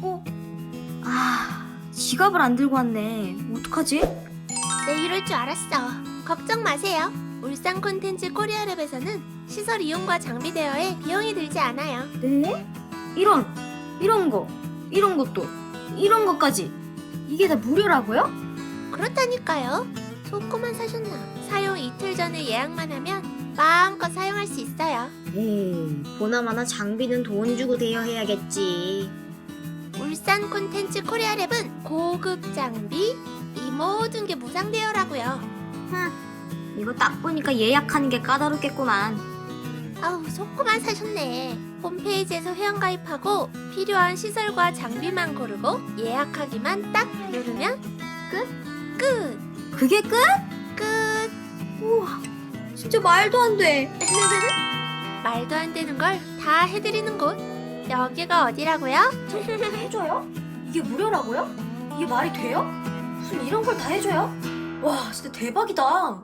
어? 아, 지갑을 안 들고 왔네. 어떡하지? 네, 이럴 줄 알았어. 걱정 마세요. 울산 콘텐츠 코리아랩에서는 시설 이용과 장비 대여에 비용이 들지 않아요. 네? 이런, 이런 거, 이런 것도, 이런 것까지. 이게 다 무료라고요? 그렇다니까요. 소코만 사셨나? 사용 이틀 전에 예약만 하면 마음껏 사용할 수 있어요. 에이, 보나마나 장비는 돈 주고 대여해야겠지. 울산 콘텐츠 코리아랩은 고급 장비, 이 모든 게 무상 대여라고요. 이거 딱 보니까 예약하는 게 까다롭겠구만. 아우, 소코만 사셨네. 홈페이지에서 회원가입하고 필요한 시설과 장비만 고르고 예약하기만 딱 누르면 끝! 끝! 그게 끝? 끝! 우와, 진짜 말도 안 돼. 말도 안 되는 걸 다 해드리는 곳. 여기가 어디라고요? 해줘요? 이게 무료라고요? 이게 말이 돼요? 무슨 이런 걸 다 해줘요? 와, 진짜 대박이다.